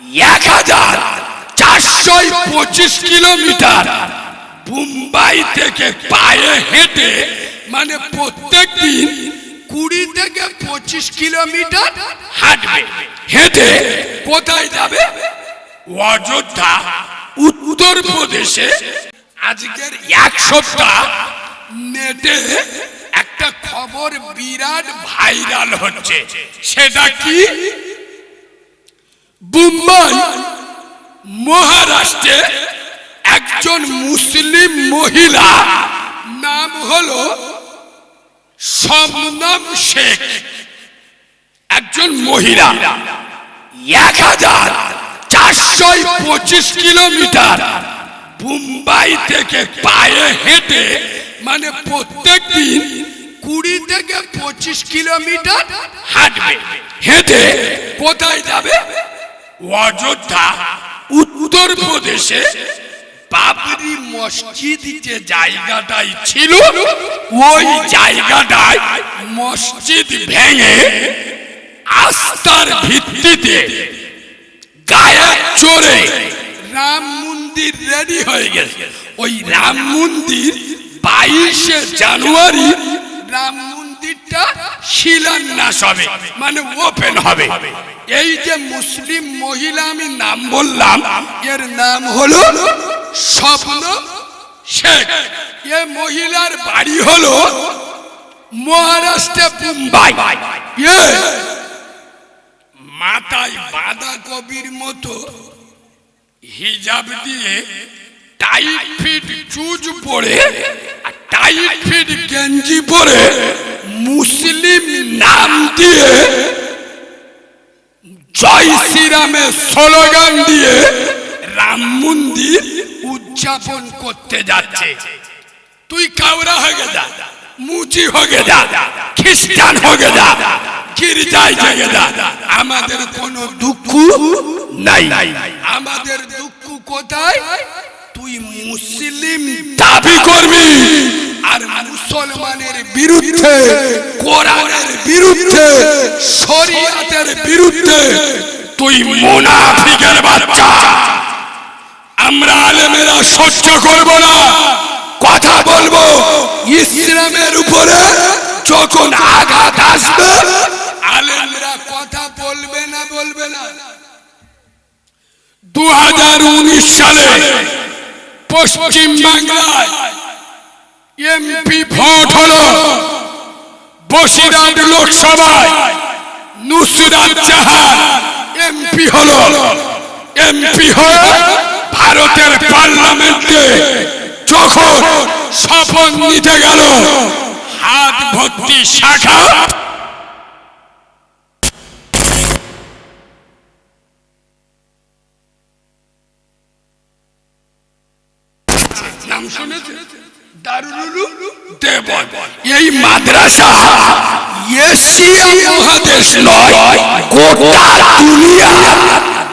এক হাজার চারশো পঁচিশ কিলোমিটার মুম্বাই থেকে পায়ে হেঁটে মানে প্রত্যেক দিন কুড়ি থেকে পঁচিশ কিলোমিটার হাঁটবে, হেঁটে কোথায় যাবে? অযোধ্যা উত্তর প্রদেশে আজকের এক সপ্তাহ নেটে একটা খবর বিরাট ভাইরাল হচ্ছে। সেটা কি? মুম্বাই মহারাষ্ট্রে একজন মুসলিম মহিলা, নাম হল শবনম শেখ। একজন মহিলা, এক হাজার চারশো পঁচিশ কিলোমিটার মুম্বাই থেকে পায়ে হেঁটে মানে প্রত্যেক দিন কুড়ি থেকে পঁচিশ কিলোমিটার হাঁটবে। হেঁটে কোথায় যাবে? অযোধ্যা উত্তর প্রদেশে বাবরি মসজিদ যে জায়গাটাই ছিল। ওই জায়গাটায় মসজিদ ভেঙে আস্থার ভিত্তিতে গায়ে চড়ে রাম মন্দির রেডি হয়ে গেছে। ওই রাম মন্দির বাইশে জানুয়ারি রাম মন্দিরটা শিলান্যাস হবে মানে ওপেন হবে। এই যে মুসলিম মহিলা আমি নাম বললাম, এর নাম হলো স্বপ্ন শেখ। এ মহিলার বাড়ি হলো মহারাষ্ট্রে মুম্বাই। মাথায় বাঁধা কবির মতো হিজাব দিয়ে টাইট ফিট চুজ পরে টাইট ফিট গেঞ্জি পরে মুসলিম নাম দিয়ে জয় শ্রীরামের স্লোগান দিয়ে রাম মন্দির উদযাপন করতে যাচ্ছে। তুই কাউরা হয়ে যা, মুচি হয়ে যা, খ্রিস্টান হয়ে যা, গির্জায় জেগে আমাদের কোনো দুঃখ নাই। আমাদের দুঃখ কোথায়? তুই মুসলিম দাবি করবি। আর মুসলমানের বিরুদ্ধে কোরআনের বিরুদ্ধে শরীয়তের বিরুদ্ধে তুই মুনাফিকের বাচ্চা। আমরা আলেমেরা সহ্য করব না। কথা বলব ইসলামের উপরে যখন আঘাত আসবে আলেমরা কথা বলবে না বলবে না। দু হাজার উনিশ সালে পশ্চিম বাংলায় এমপি ভোট হলো বসিরহাট লোকসভায় নুসরাত জাহান এমপি হলো। এমপি হয়ে ভারতের পার্লামেন্টে যখন শপথ নিতে গেল, হাত ভর্তি শাখা নাম শুনেছে দারুল দেবন এই মাদ্রাসা এশিয়া মহাদেশ নয় গোটা দুনিয়া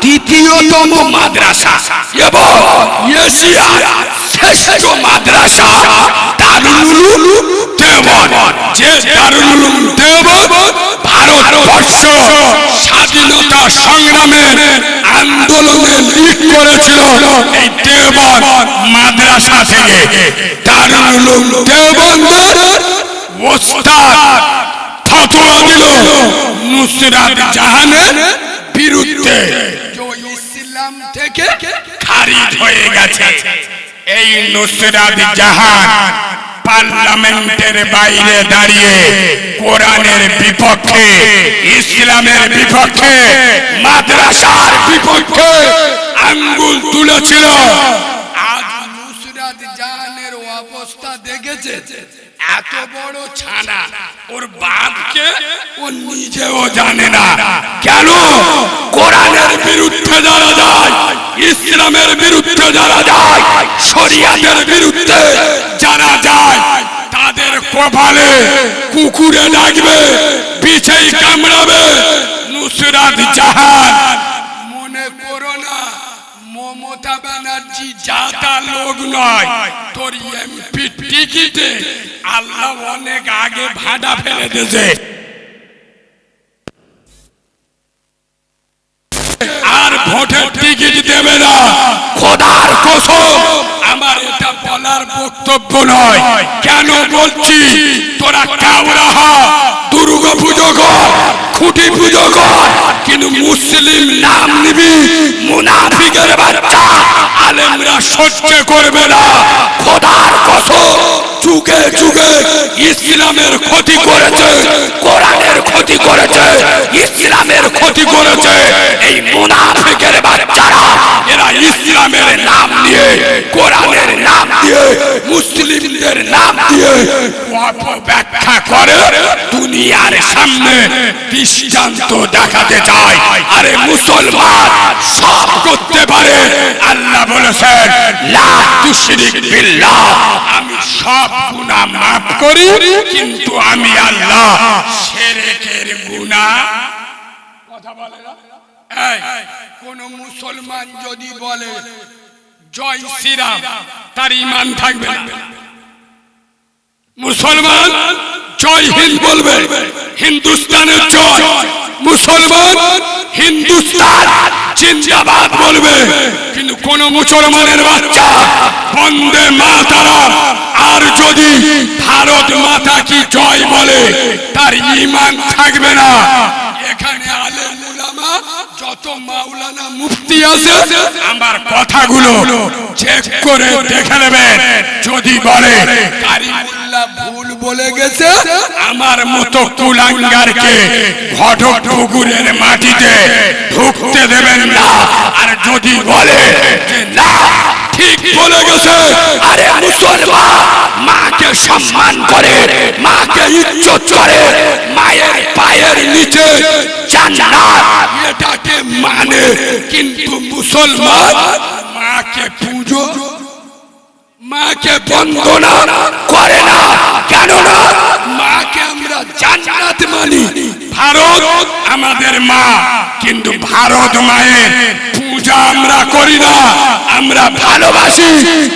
দ্বিতীয়তম মাদ্রাসা। এবং এশিয়া শ্রেষ্ঠ মাদ্রাসা দারুল দেবন। যে দারুল দেবন ভারতবর্ষ স্বাধীনতা সংগ্রামের আন্দোলনে লিড করেছিল এই দেবন মাদ্রাসা থেকে। দারুল দেবন্দের ওস্তাদ ফতোয়া দিল নুসরাত জাহানের বিরুদ্ধে। ইসলাম থেকে খারিজ হয়ে গেছে। এই নুসরাত জাহান পার্লামেন্টের বাইরে দাঁড়িয়ে কোরআনের বিপক্ষে, ইসলামের বিপক্ষে, মাদ্রাসার বিপক্ষে আঙ্গুল তুলেছিল। আজ নুসরাত জাহানের অবস্থা দেখেছে। এত বড় ছানা, ওর বাপকে ও নিজেও জানে না। কেন? কোরআনের বিরুদ্ধে যারা যায়, ইসলামের বিরুদ্ধে যারা যায়, শরিয়াতের বিরুদ্ধে যারা যায়, তাদের কপালে কুকুরে ডাকবে পিছেই কামড়াবে, নুসরাত জাহান। মমতা ব্যানার্জি যাতা লোক নয়, তোর এমপি টিকিটে আল্লাহ অনেক আগে ভাড়া ফেলে দিয়েছে। আর ভোটের টিকিট দেবে না। খোদার কসম, আমার এটা বলার বক্তব্য নয়। কেন বলছি? তোরা কাউরা দুর্গা পুজো কর, খুঁটি পুজো কর, কিন্তু মুসলিম নাম নিবি, মুনাফিকের বাচ্চা, আলেমরা সহ্য করবে না, খোদার কসম। যুগে যুগে ইসলামের ক্ষতি করেছে। কোরআনের ক্ষতি করেছে। ইসলামের ক্ষতি করেছে। এই মুনাফিকের বাচ্চারা, এরা ইসলামের নাম দিয়ে, কোরআনের নাম দিয়ে, মুসলিমদের নাম দিয়ে ব্যাখ্যা করে দুনিয়ার সামনে দৃষ্টান্ত দেখাতে চায়। আরে মুসলমান, সব করতে পারে। আল্লাহ বলেছেন, লা তুশরিক বিল্লাহ। আমি সব গুনাহ মাফ করি, কিন্তু আমি আল্লাহ শিরকের গুনাহ কথা বলে না। কোন মুসলমান যদি বলে, জয় শ্রীরাম তার ইমান থাকবে না। মুসলমান জয় হিন্দ বলবে, হিন্দুস্তানের জয় মুসলমান হিন্দুস্তান। জিন্দাবাদ বলবে। কিন্তু কোন মুসলমানের বাচ্চা বন্দে মাতারা আর যদি ভারত মাতা কি জয় বলে, তার ইমান থাকবে না। এখানে আলেম যত মাওলানা মুফতি আছে, আমার কথাগুলো চেক করে দেখে নেবেন। যদি বলে ভুল বলে গেছে আমার মতো কুলাঙ্গারকে ঘটক পুকুরের মাটিতে ঢুকতে দেবেন না। আর যদি বলে না ঠিক বলে গেছে আরে মুসলমান মাকে সম্মান করে মাকে ইজ্জত করে মায়ের পায়ের নিচে জান্নাত এটাকে মানে কিন্তু মুসলমান মাকে পুজো, মাকে বন্দনা করে না। কেন মাকে আমরা জান্নাত মানি। ভারত আমাদের মা, কিন্তু ভারত মায়ের পূজা আমরা করি না। আমরা ভালোবাসি,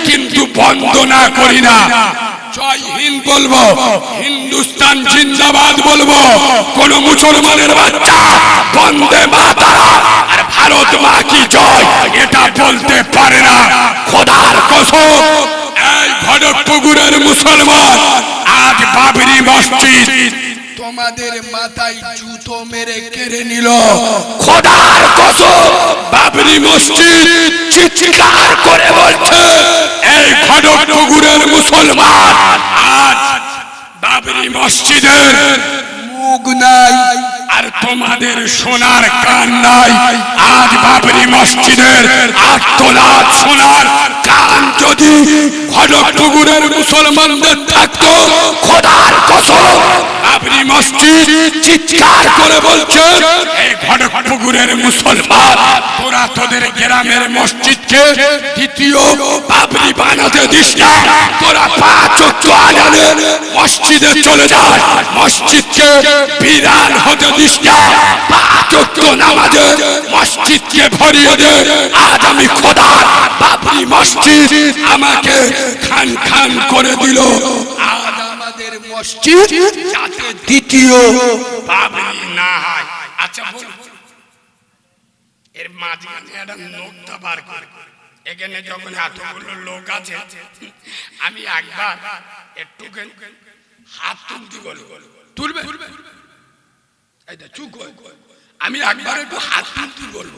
কিন্তু বন্দনা করি না। জয় হিন্দ বলব, হিন্দুস্তান জিন্দাবাদ বলব, কোন মুসলমানের বাচ্চা বন্দে আর ভারত মা কি জয়? এটা বলতে পারে না। খোদার কসম এই মুসলমান আজ বাবরি মসজিদ। তোমাদের মাথায় জুতো মেরে কেড়ে নিল। খোদার কসম বাবরি মসজিদ চিৎকার করে বলছে এই ভরতপুকুরের মুসলমান আজ বাবরি মসজিদের মুখ নাই। আর তোমাদের সোনার কান নাই আজ বাবরি মসজিদের আত্মলাভ সোনার কান যদি খড়গপুকুরের মুসলমানদের থাকতো, খোদার কসম বাবরি মসজিদ চিৎকার করে বলছে এই খড়গপুকুরের মুসলমান তোরা তোদের গ্রামের মসজিদকে দ্বিতীয় বাবরি বানাতে দিস না। তোরা পাঁচ আজানে মসজিদে চলে যায় মসজিদকে বিরান হতে দিস না। পাঁচ নামাজে মসজিদকে ভরিয়ে আজ আমি বাবরি মসজিদ আমাকে খান খান করে দিল। আজ আমাদের মসজিদ যাতে দ্বিতীয় বাবরি না হয়। আচ্ছা বলুন। এর মাঝখানে একটা নোকটা বার এখানে যখন এতগুলো লোক আছে, আমি একবার একটু হাত তুলতে বলব তুলবে? আমি একবার একটু হাত তুলতে বলব।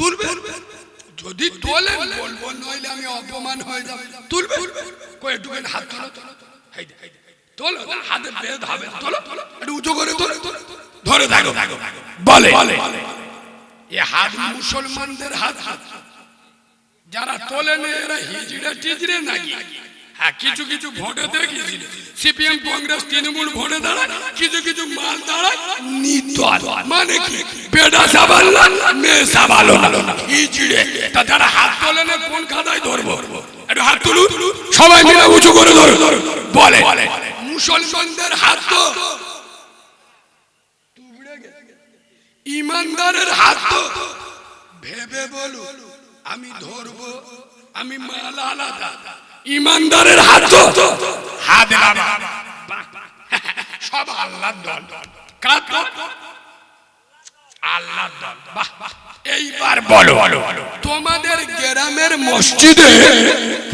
তুলবে? যদি তোলে বলব নইলে আমি অপমান হয়ে যাবে। তুলবে? হাত তোলো? তোলো তোলো না, হাতে বেদ হবে তোলো একটু উঁচু করে তোলো। ধরে থাকো বলে। এ হাত মুসলমানদের হাত হাত। যারা তোলে না এরা হিজড়ে টিজড়ে নাকি? কিছু কিছু ভোটে দেখেছি সিপিএম, কংগ্রেস, তৃণমূল ভোটে দাঁড়ায়, কিছু কিছু মাল দাঁড়ায় নিতল মানে কি? বেডা সাবাল্লা মেয়ে সাবালো না হিজড়ে তা যারা হাত তোলে না, কোন খাতায় ধরবো? একটু হাত তুলু সবাই মিলে উঁচু করে ধরো বলে, মুসলমানদের হাত তো ইমানদারের হাত তো ভেবে বলু আমি ধরবো, আমি মাল আলাদা। ইমানদারের হাত তো হাত সব আল্লাহর দল। কার দল? আল্লাহর এইবার বলো। তোমাদের গ্রামের মসজিদে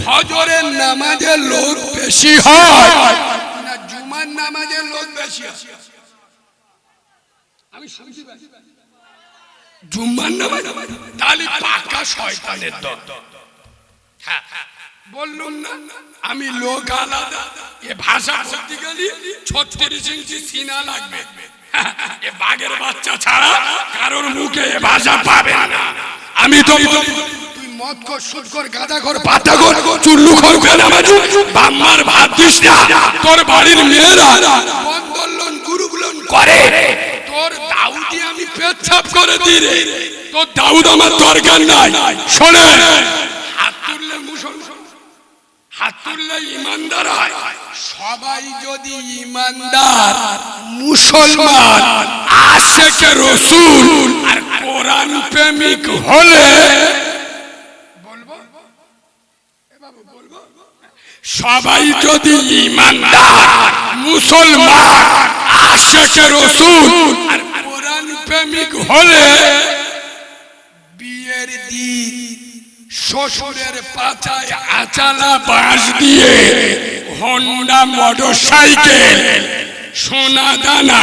ফজরের নামাজে লোক বেশি হয়। না জুমার নামাজে লোক বেশি হয়। আমি শুনছি জুম্মার নামাজ তাহলে পাকা শয়তানের দল। হ্যাঁ, বললুম না, আমি লোক আলাদা। এ ভাষা বলতে গেলে ছত্রিশ ইঞ্চি সিনা লাগবে। এ বাঘের বাচ্চা ছাড়া কারোর মুখে এ ভাষা পাবে না। আমি তো তুই মদ কর, সুদ কর, গাঁদা কর, পাতা কর, চুল্লু কর বেনামাজি বাম্মার ভাত দিস না। তোর বাড়ির মেয়েরা বন্দলন গুরুগুলন করে। তোর দাউদি আমি পেচ্ছাপ করে দিই তোর দাউদ আমার দরকার নাই। শোনে হাত তুললে মুসলমান হাত তুললে ইমানদার হয় সবাই যদি ইমানদার মুসলমান আশেকে রসুল আর কোরআন প্রেমিক হলে বলব বলব? সবাই যদি ইমানদার মুসলমান আশেকে রসুল আর কোরআন প্রেমিক হলে বিয়ের দিন শ্বশুরের পাচায় আচালা বাঁশ দিয়ে হন্ডা মোটর সাইকেল সোনা দানা,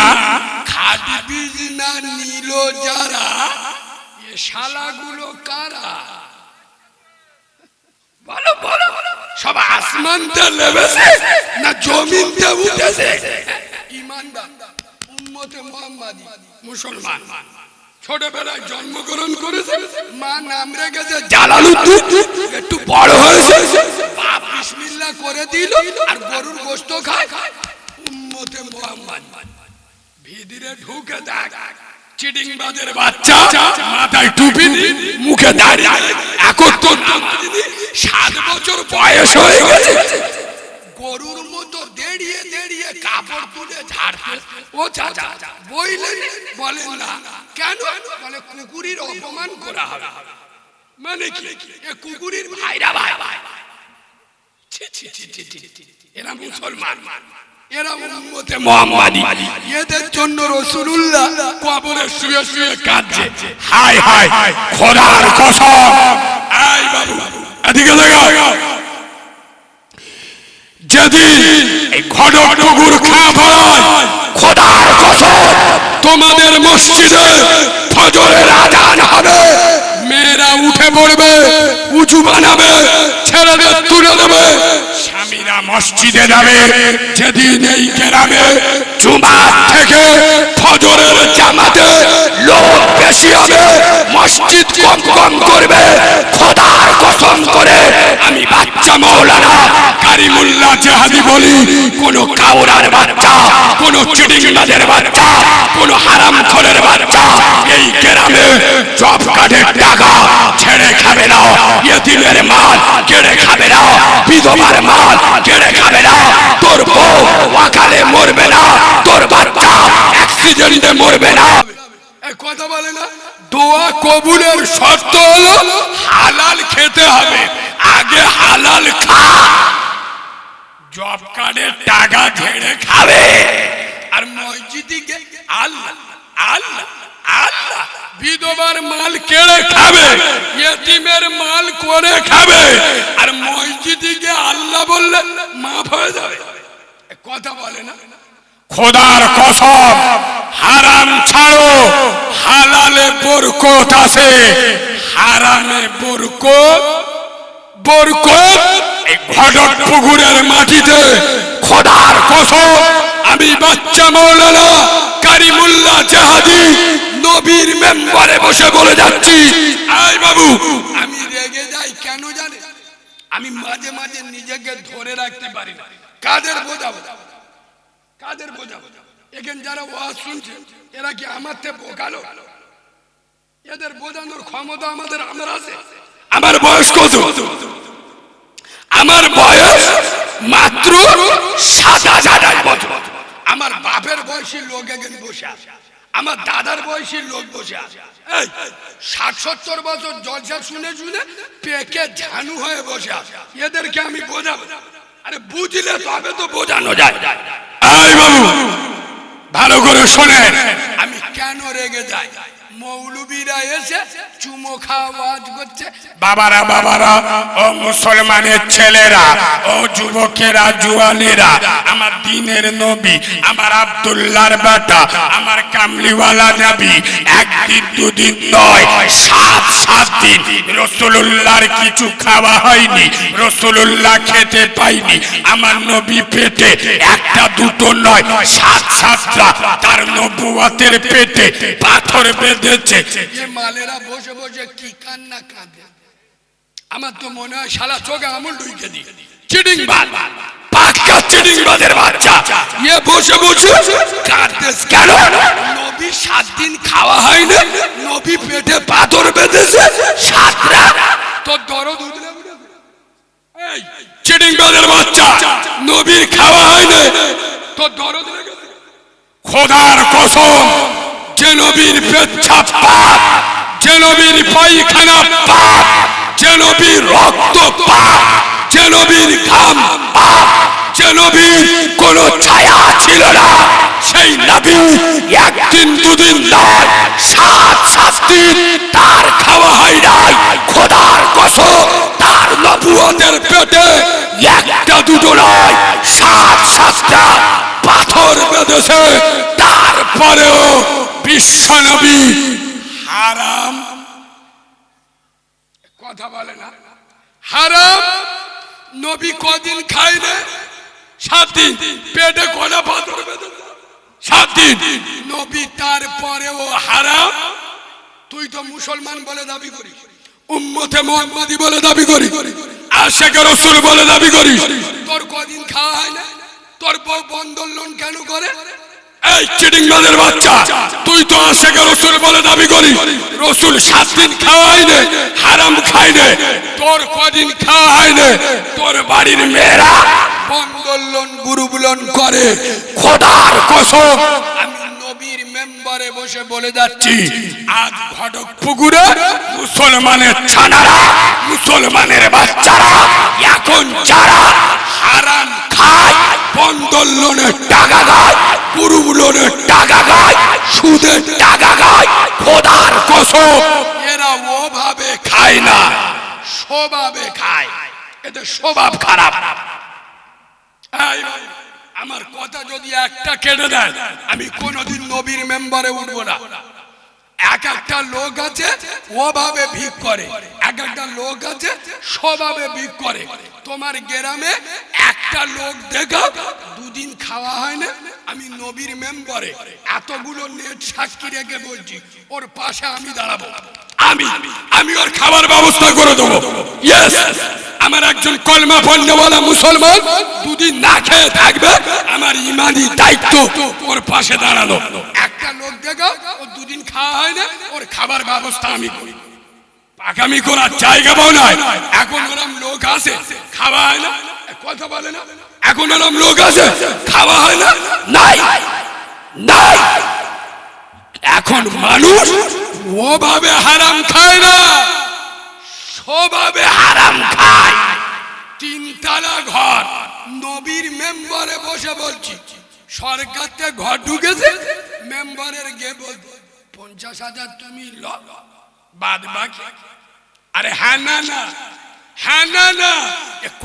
খাদি বীজ না নিল যারা শালাগুলো কারা? সব আসমানতে লেবেছে না জমিনতে উঠেছে? ইমানদার, উম্মতে মোহাম্মদী, মুসলমান। ছোটবেলায় জন্মগ্রহণ করেছে। মা নাম রেখেছে জালালুদ্দিন একটু বড় হয়েছে। বাপ বিসমিল্লাহ করে দিল আর গরুর গোশত খায়। উম্মতে মোহাম্মদ। ভিদিরে ঢুকে দেখ। চিটিং বাজের বাচ্চা মাথায় টুপি মুখে দাঁড়িয়ে একত্র সাত বছর বয়স হয়ে গেছে। গরুর মতো দেড়িয়ে দেড়িয়ে কাপড় তুলে ঝাড়তে ও চাচা বইলেন বলেন না, কেন? বলে, কুকুরির অপমান করা হবে। মানে কি? এ কুকুরির ভাইরা ভাই। ছি। এরা মুসলমান। এরা উম্মতে এদের জন্য রসুলুল্লাহ কবরে শুয়ে শুয়ে কাঁদছে। হাই হাই খোদার কসম। এই বাবু, এদিকে লাগা যেদিন এই খড়ক টুকুর খা পড়ায় তোমাদের মসজিদে ফজরের আজান হবে। মেয়েরা উঠে পড়বে, উঁচু বানাবে, ছেলেদের তুলে দেবে। মসজিদে যাবে, যেদিন এই গ্রামে জুমার থেকে ফজরের জামাতে লোক বেশি হবে, মসজিদ কম কম করবে, খোদার কসম করে আমি বাচ্চা মৌলানা কারিমুল্লাহ জাহাদি বলি, কোন কাউরার বাচ্চা, কোন চিটিংবাজের বাচ্চা, কোন হারাম খোরের বাচ্চা এই গ্রামে জব কার্ডের টাকা ছেড়ে খাবে না ইয়েতিমের মাল কেড়ে খাবে না, বিধবার মাল কেড়ে খাবে না। তোর বউ ওয়াকালে মরবে না। তোর বাচ্চা অ্যাক্সিডেন্টে মরবে না। এই কথা বলে না, দোয়া কবুলের শর্ত হলো হালাল খেতে হবে। আগে হালাল খা। জব কার্ডের টাকা ঝেড়ে খাবে। আর মসজিদে গিয়ে আল্লাহ আল্লাহ আল্লাহ বিধবার মাল কেড়ে খাবে। ইয়েতিমের মাল করে খাবে। আর মসজিদে গিয়ে আল্লাহ বললেন মাফ হয়ে যাবে কথা বলে না? খোদার কসম, হারাম ছাড়ো, হালালে আছে। হারামে এই পুকুরের মাটিতে। খোদার কসম, আমি বাচ্চা মৌলানা কারিমুল্লাহ জাহাদি নবীর মেম্বারে বসে বলে যাচ্ছি। আই বাবু, আমি রেগে যাই, কেন জানে? আমি মাঝে মাঝে নিজেকে ধরে রাখতে পারি না। কাদের বোঝাবো? কাদের বোঝাবো? এখানে যারা ওয়াজ শুনছে, এরা কি আমার থেকে বোকালো? এদের বোঝানোর ক্ষমতা আমাদের, আমার আছে। আমার বয়স কত? আমার বয়স মাত্র সাত হাজার বছর। আমার বাপের বয়সী লোক এখানে বসে আছে। আমার দাদার বয়সী লোক বসে আছে। এই, ষাট সত্তর বছর জলসা শুনে শুনে পেকে ঝানু হয়ে বসে আছে। এদেরকে আমি বোঝাবো। আরে বুঝলে তবে তো বোঝানো যায়। এই বাবু ভালো করে শোনে আমি কেন রেগে যাই? মৌলবীরা বাবারা বাবারা, ও মুসলমানের ছেলেরা, ও যুবকেরা আমার দিনের নবী, আমার আব্দুল্লাহর বেটা, আমার কামলিওয়ালা একদিন, দুদিন নয়, সাত সাত দিন কিছু খাওয়া হয়নি রসুল্লাহ খেতে পাইনি, আমার নবী পেটে একটা, দুটো নয়, সাত, সাতটা, তার নবুয়াতের পেটে পাথর যে মালেরা বসে বসে কি কান্না কাঁদে। আমার তো মনে হয় শালা চোখে আমুল ঢুকে দি চিডিং বাদ। পাক্কা চিডিং বাদের বাচ্চা। ইয়ে বসে বসে কেন? নবী সাত দিন খাওয়া নবী পেটে পাথর বেঁধেছে। সাতরা তোর দরদ উঠলে এই বাদের বাচ্চা। নবীর খাওয়া হয়নি। তোর দরদ লেগেছে খোদার কসম। যে নবীর পেচ্ছাপ পাপ যে নবীর পায়খানা পাপ যে নবীর রক্ত পাপ যে নবীর ঘাম পাপ যে নবীর কোন ছায়া ছিল না। সেই নবী একদিন দুদিন নয় সাত সাত দিন তার খাওয়া হয় নাই। খোদার কসম, তার নবুয়তের পেটে একটা দুটো নয় সাত সাতটা পাথর বেঁধেছে। তারপরেও কথা বলে না। হারাম। নবী কদিন সাত দিন। পেটে দিন। নবী তারপরেও হারাম। তুই তো মুসলমান বলে দাবি করিস। উম্মতে মোহাম্মদী বলে দাবি করি আশেখ রসুল বলে দাবি করি তোর কদিন খাওয়া হয় না? তোর বউ বন্ধন লোন কেন করে? এই চিটিং বাদের বাচ্চা, তুই তো আশেখ রসুল বলে দাবি করি। রসুল সাত দিন খাওয়াই নে হারাম খাই নে তোর কদিন খাওয়া হয় নে তোর বাড়ির মেয়েরা বন্ধন লোন গ্রুপ লোন করে, খোদার কসম। মেম্বারে বসে বলে যাচ্ছি আজ ঘটক পুকুরে মুসলমানের ছানারা মুসলমানের বাচ্চারা এখন যারা হারাম খায় বন্দর লোনের টাকা গায় পুরুব লোনের টাকা গায় সুদের টাকা গায় খোদার কসম এরা ওভাবে খায় না স্বভাবে খায় এদের স্বভাব খারাপ। এই ভাই, আমার কথা যদি একটা কেটে দেয় আমি কোনোদিন নবীর মেম্বারে উঠবো না। এক একটা লোক আছে, ওভাবে ভিক করে। এক একটা লোক আছে স্বভাবে ভিক করে। তোমার গ্রামে একটা লোক দেখা, দুদিন খাওয়া হয় না, আমি নবীর মেম্বারে এতগুলো নেট সাক্ষী রেখে বলছি, ওর পাশে আমি দাঁড়াবো। আমি আমি ওর খাবার ব্যবস্থা করে দেবো। আমার একজন কলমা পণ্যওয়ালা মুসলমান দুদিন না খেয়ে থাকবে, আমার ইমানি দায়িত্ব ওর পাশে দাঁড়ানো একটা লোক দেখা দুদিন খাওয়া হয় না, ওর খাবার ব্যবস্থা আমি করি। আগামী করার জায়গা পাও নাই, এখন ওরম লোক আছে, খাওয়া হয় না কথা বলে না। এখন ওরম লোক আছে, খাওয়া হয় না, নাই নাই। এখন মানুষ ওভাবে হারাম খায় না স্বভাবে হারাম খায়। তিনতলা ঘর, নবীর মেম্বারে বসে বলছি সরকার ঘর ঢুকেছে, মেম্বারের গে বল পঞ্চাশ হাজার তুমি ল বাদ বাকি আরে হ্যাঁ না না হ্যাঁ না না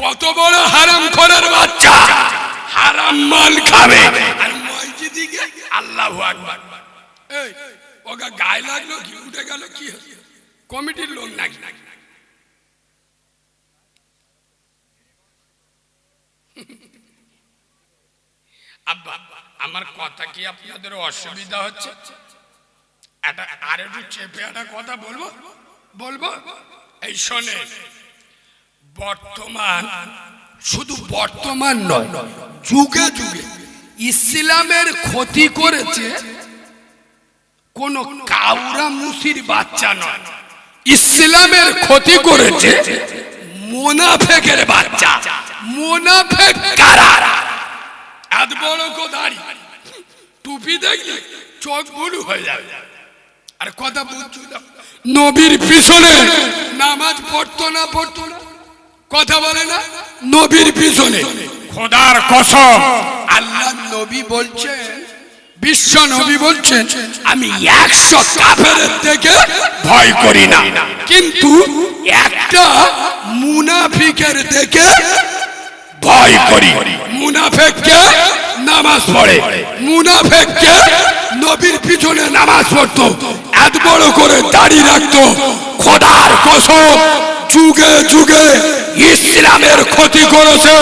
কত বড় হারাম খোরের বাচ্চা। হারাম মাল খাবে। আর মসজিদিকে আল্লাহ আকবার। এই গায়ে লাগল কি, উঠে গেল কি? কমিটির লোক নাকি নাকি? আব্বা, আমার কথা কি আপনাদের অসুবিধা হচ্ছে? আর একটু চেপে একটা কথা বলব? বলব? এই শোনে, বর্তমান শুধু বর্তমান নয়, যুগে যুগে ইসলামের ক্ষতি করেছে কোন কাউরা মুসির বাচ্চা নয়, ইসলামের ক্ষতি করেছে মোনাফেকের বাচ্চা। মোনাফেক কারা? এত বড় কোদারি। টুপি দেখলে চোখ বুলু হয়ে যাবে। আর কথা বুঝছ না। নবীর পিছনে নামাজ পড়তো না পড়তো না। কথা বলে না? নবীর পিছনে। খোদার কসম। আল্লাহ নবী বলছেন বিশ্ব নবী বলছেন আমি একশো কাফের থেকে ভয় করি না। কিন্তু একটা মুনাফিকের থেকে ভয় করি। মুনাফেককে নামাজ পড়ে। মুনাফেককে নবীর পিছনে নামাজ পড়তো, এত বড় করে দাড়ি রাখতো, খোদার কসম, যুগে যুগে ইসলামের ক্ষতি করেছে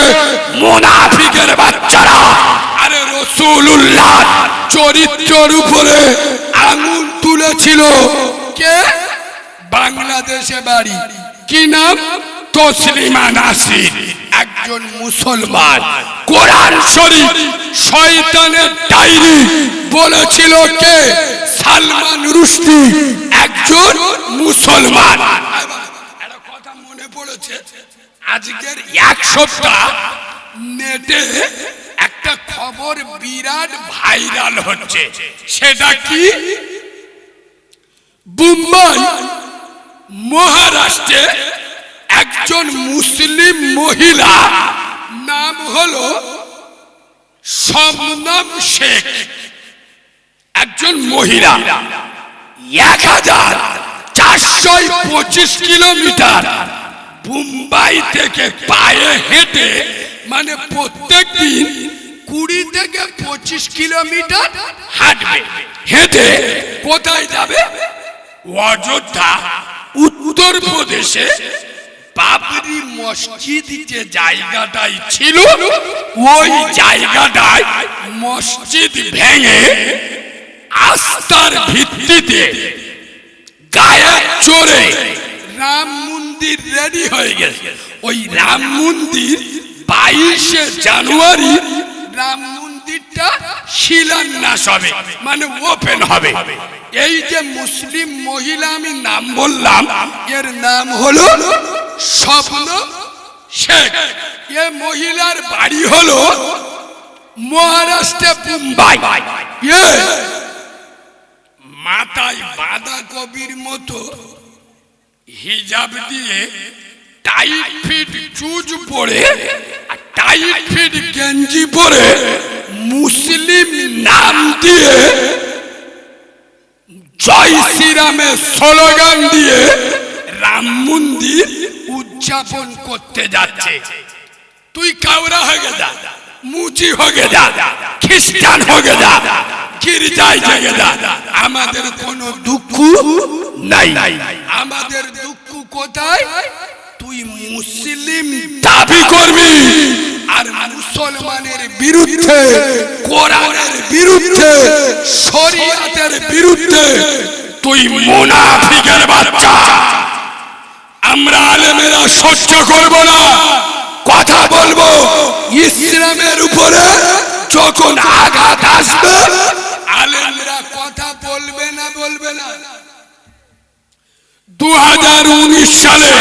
মুনাফিকের বাচ্চারা। আরে রসুল্লাহ চরিত্রের উপরে আঙুল তুলেছিল। কে? বাংলাদেশে বাড়ি। কি নাম? তসলিমা নাসির একজন মুসলমান। কোরআন শরীফ শয়তানের ডায়েরি বলেছিল কে? সালমান রুশদি, একজন মুসলমান। একটা কথা মনে পড়েছে, আজকের এক সপ্তাহ নেটে একটা খবর বিরাট ভাইরাল হচ্ছে। সেটা কি? মুম্বাই মহারাষ্ট্রে একজন মুসলিম মহিলা, নাম হলো শবনম শেখ। একজন মহিলা, এক হাজার চারশো পঁচিশ কিলোমিটার মুম্বাই থেকে পায়ে হেঁটে মানে প্রত্যেক দিন কুড়ি থেকে পঁচিশ কিলোমিটার হাঁটবে। হেঁটে কোথায় যাবে? অযোধ্যা উত্তর প্রদেশে বাবরি মসজিদ যে জায়গাটাই ছিল ওই জায়গাটায় মসজিদ ভেঙে আস্থার ভিত্তিতে গায়ে চড়ে রাম মন্দির রেডি হয়ে গেছে। ওই রাম মন্দির বাইশে জানুয়ারি রাম মন্দিরটা শিলান্যাস হবে মানে ওপেন হবে। এই যে মুসলিম মহিলা আমি নাম বললাম এর নাম হলো স্বপ্ন শেখ এ মহিলার বাড়ি হলো মহারাষ্ট্রে মুম্বাই। এ বাঁধা কবির মতো হিজাব দিয়ে টাইট ফিট চুজ পরে আর টাইট ফিট গেঞ্জি পরে মুসলিম নাম দিয়ে জয় শ্রীরামের স্লোগান দিয়ে রাম মন্দির উদযাপন করতে যাচ্ছে। তুই কাউরা হয়ে যা মুচি হয়ে যা খ্রিস্টান হয়ে যা গির্জায় জেগে যা আমাদের কোনো দুঃখ নাই। আমাদের দুঃখ কোথায়? তুই মুসলিম দাবি করবি আর মুসলমানের বিরুদ্ধে, কোরআনের বিরুদ্ধে, শরীয়তের বিরুদ্ধে তুই মুনাফিকের বাচ্চা। আমরা আলেমেরা সহ্য করব না। কথা বলব, ইসলামের উপরে যখন আঘাত আসবে, আলেমরা কথা বলবে না বলবে না। দু হাজার উনিশ সালে